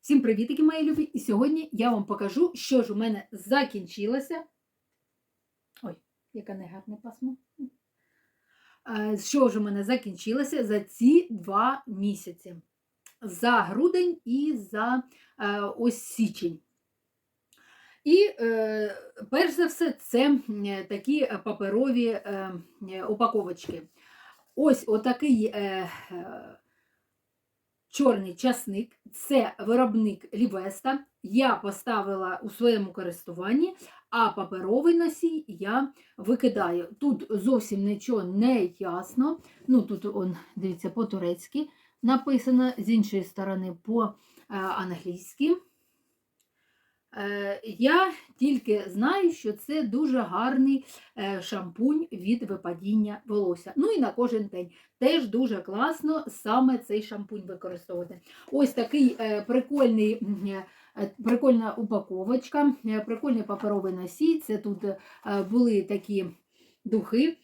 Всім привітики, мої любі! І сьогодні я вам покажу, що ж у мене закінчилося. Ой, яке негарне пасмо. Е, Що ж у мене закінчилося за ці два місяці? За грудень і за е, ось січень. І е, перш за все, це такі паперові упаковочки. Ось отакий чорний часник, це виробник Лівеста. Я поставила у своєму користуванні, а паперовий носій я викидаю. Тут зовсім нічого не ясно. Ну, тут, он, дивіться, по-турецьки написано, з іншої сторони, по-англійськи. Е, Я тільки знаю, що це дуже гарний е, шампунь від випадіння волосся. Ну і на кожен день. Теж дуже класно саме цей шампунь використовувати. Ось такий е, прикольний, прикольна упаковочка, прикольний паперовий носій. Це тут були такі духи.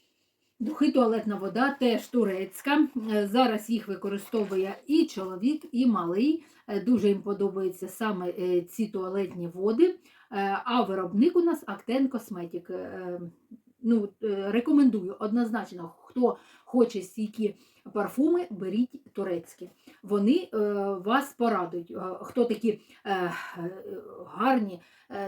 Духи туалетна вода теж турецька. Е, Зараз їх використовує і чоловік, і малий. Е, Дуже їм подобаються саме е, ці туалетні води. А виробник у нас Актен Косметик. Ну, е, рекомендую однозначно, хто хоче стійкі парфуми, беріть турецькі. Вони е, вас порадують. Е, Хто такі е, гарні,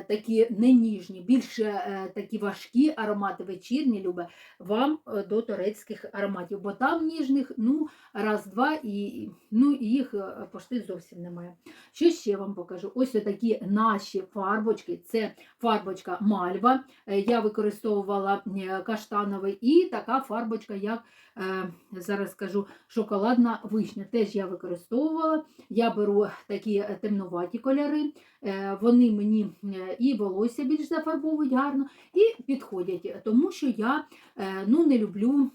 такі не ніжні, більш е, такі важкі аромати вечірні любить, вам до турецьких ароматів, бо там ніжних ну, раз-два, і, ну, їх пошти зовсім немає. Що ще вам покажу? Ось такі наші фарбочки. Це фарбочка Мальва. Я використовувала каштановий і така фарбочка, як зараз скажу, шоколадна вишня. Теж я використовувала. Я беру такі е, темнуваті кольори, е, вони мені е, і волосся більш зафарбовують гарно, і підходять, тому що я ну, не люблю.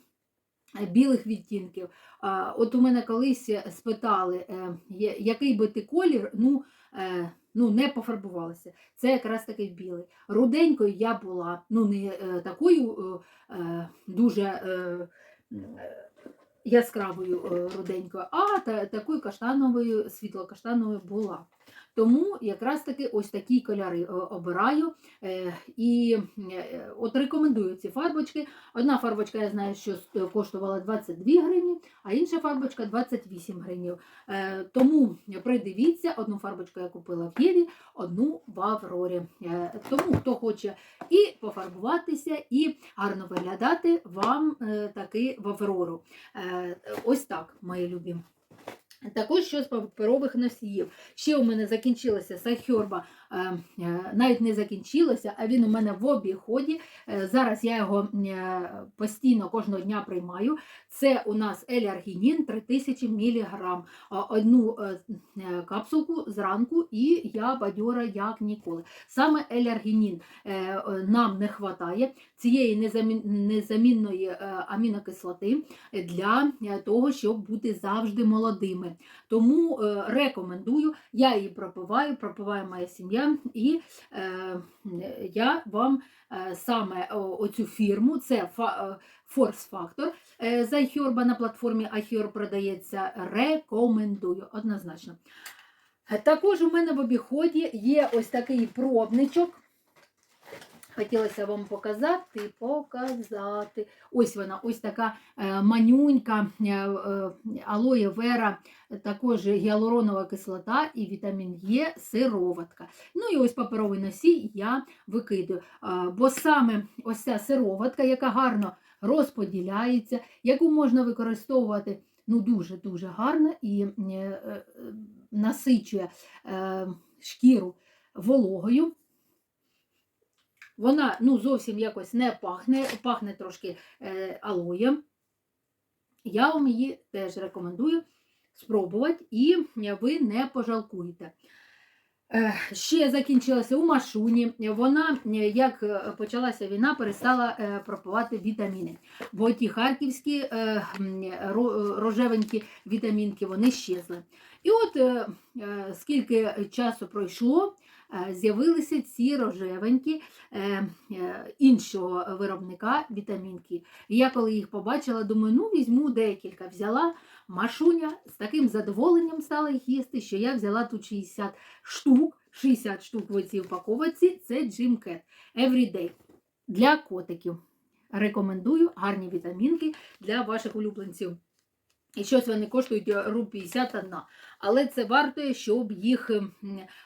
Білих відтінків. От у мене колись спитали, який би ти колір, ну, ну не пофарбувалася. Це якраз такий білий. Руденькою я була, ну не такою дуже яскравою е, руденькою, а та, такою каштановою, світло-каштановою була. Тому якраз таки ось такі кольори е, обираю е, і е, от рекомендую ці фарбочки. Одна фарбочка, я знаю, що коштувала 22 гривні, а інша фарбочка 28 гривень. Е, Тому придивіться, одну фарбочку я купила в Єві, одну в Аврорі. Тому хто хоче і пофарбуватися, і гарно виглядати, вам таки в Аврору. Ось так, мої любі. Також що з паперових носіїв. Ще у мене закінчилася Сайхьорба, е, навіть не закінчилося, а він у мене в обіході. Е, Зараз я його е, постійно кожного дня приймаю. Це у нас еляргінін 3000 мг. Одну е, е, капсулку зранку, і я бадьора як ніколи. Саме еляргінін е, е, нам не вистачає цієї незамінної е, амінокислоти для е, того, щоб бути завжди молодими. Тому е, рекомендую, я її пропиваю, пропиває моя сім'я, і е, я вам е, саме оцю фірму, це е, Force Factor е, з iHerb на платформі iHerb продається, рекомендую однозначно. Також у мене в обіході є ось такий пробничок. Хотілося вам показати, показати. Ось вона, ось така е, манюнька е, е, алоє вера, також гіалуронова кислота і вітамін Е, сироватка. Ну і ось паперовий носій я викидаю. Бо саме ось ця сироватка, яка гарно розподіляється, яку можна використовувати ну, дуже-дуже гарно і насичує шкіру вологою. Вона ну, зовсім якось не пахне, пахне трошки е, алоєм. Я вам її теж рекомендую спробувати, і ви не пожалкуєте. Е, Ще закінчилася у машуні. Вона, е, як е, почалася війна, перестала пропивати вітаміни. Бо ті харківські рожевенькі вітамінки вони щезли. І от скільки часу пройшло, з'явилися ці рожевенькі е, е, іншого виробника вітамінки. Я коли їх побачила, думаю, ну візьму декілька. Взяла Машуня з таким задоволенням стала їх їсти, що я взяла тут 60 штук, 60 штук в цій упаковці. Це Jim Cat Everyday для котиків. Рекомендую гарні вітамінки для ваших улюбленців. І щось вони коштують е, руб 50 одна. Але це варто, щоб їх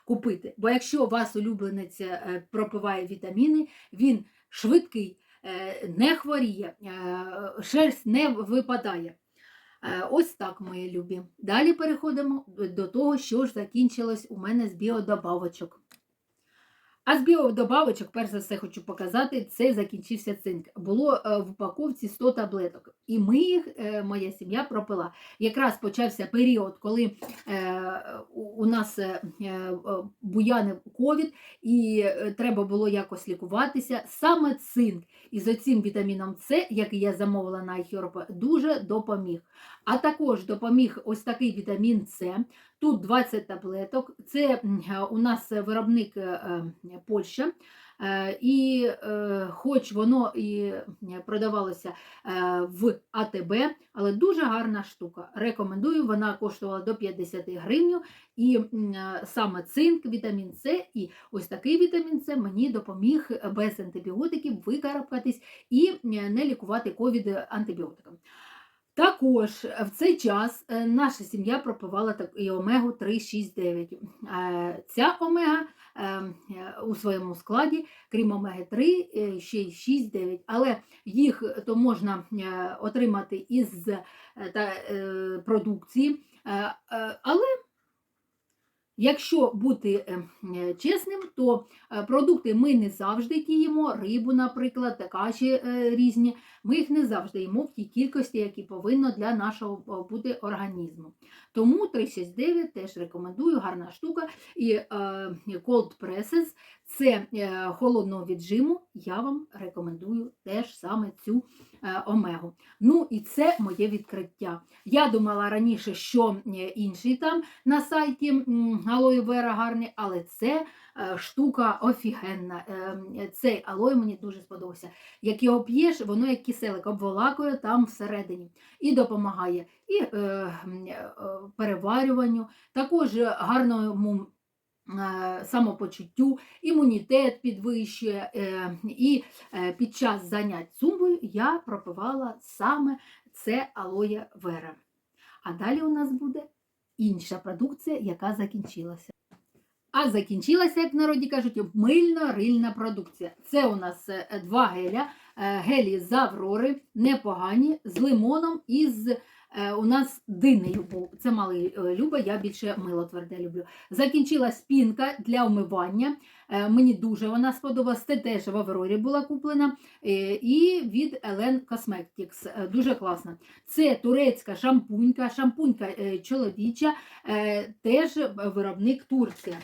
купити. Бо якщо вас улюбленець е, пропиває вітаміни, він швидкий, е, не хворіє, шерсть не випадає. Ось так, мої любі. Далі переходимо до того, що ж закінчилось у мене з біодобавочок. А з біодобавочок, перш за все, хочу показати, це закінчився цинк. Було е, в упаковці 100 таблеток, і ми їх, е, моя сім'я пропила. Якраз почався період, коли е, у- нас буянив ковід, і треба було якось лікуватися. Саме цинк із оцим вітаміном С, який я замовила на iHerb, дуже допоміг. А також допоміг ось такий вітамін С. Тут 20 таблеток. Це е, у нас виробник е, е, Польща. І хоч воно і продавалося в АТБ, але дуже гарна штука. Рекомендую, вона коштувала до 50 гривень. І саме цинк, вітамін С і ось такий вітамін С мені допоміг без антибіотиків викарабкатись і не лікувати ковід антибіотиками. Також в цей час е, наша сім'я пропивала так- і омегу 369. Е, Ця омега е, е, у своєму складі, крім омеги 3, е, ще й 6-9, але їх то можна е, отримати із е, е, продукції. Е, е, Але Якщо бути е, е, чесним, то е, продукти ми не завжди їмо, рибу, наприклад, каші різні. Ми їх не завжди їмо в тій кількості, які повинно для нашого бути організму. Тому 369 теж рекомендую, гарна штука. І cold presses це холодного віджиму. Я вам рекомендую теж саме цю омегу. Ну і це моє відкриття. Я думала раніше, що е, інший там на сайті алої вера гарний, але це е, штука офігенна. Е, Цей алой мені дуже сподобався. Як його п'єш, воно як киселик обволакує там всередині і допомагає і е, е, переварюванню, також гарному е, самопочуттю, імунітет підвищує. е, І е, під час занять цумбою я пропивала саме це алоє вера. А далі у нас буде інша продукція, яка закінчилася. А закінчилася, як в народі кажуть, мильно-рильна продукція. Це у нас е, два геля, е, гелі з Аврори, непогані, з лимоном і з е, у нас динею був. Це малий е, Люба, я більше мило тверде люблю. Закінчилась пінка для вмивання. Е, Мені дуже вона сподобалась. Це теж в Аврорі була куплена. Е, І від Elen Cosmetics. Е, Дуже класна. Це турецька шампунька, шампунька чоловіча, теж виробник Турція.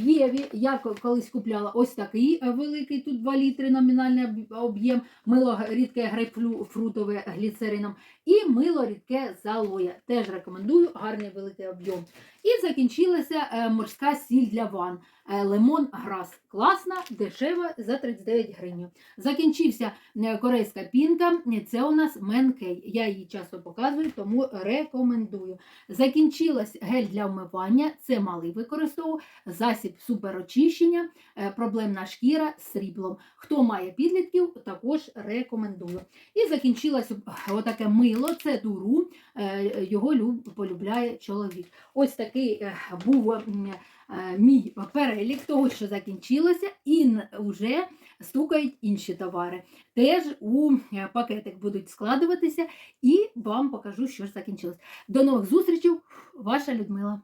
В Єві я колись купляла ось такий великий, тут 2 літри номінальний об'єм, мило рідке грейпфрутове гліцерином і мило рідке з. Теж рекомендую, гарний великий об'єм. І закінчилася морська сіль для ван. Е, Лемон грас. Класна, дешева за 39 гривень. Закінчився е, корейська пінка. Це у нас Менкей. Я її часто показую, тому рекомендую. Закінчилась гель для вмивання. Це малий використовував. Засіб суперочищення, е, проблемна шкіра з сріблом. Хто має підлітків, також рекомендую. І закінчилось отаке мило, це дуру. Його полюбляє чоловік. Ось такий був мій перелік того, що закінчилося, і вже стукають інші товари. Теж у е, пакетик будуть складуватися, і вам покажу, що ж закінчилось. До нових зустрічей, ваша Людмила.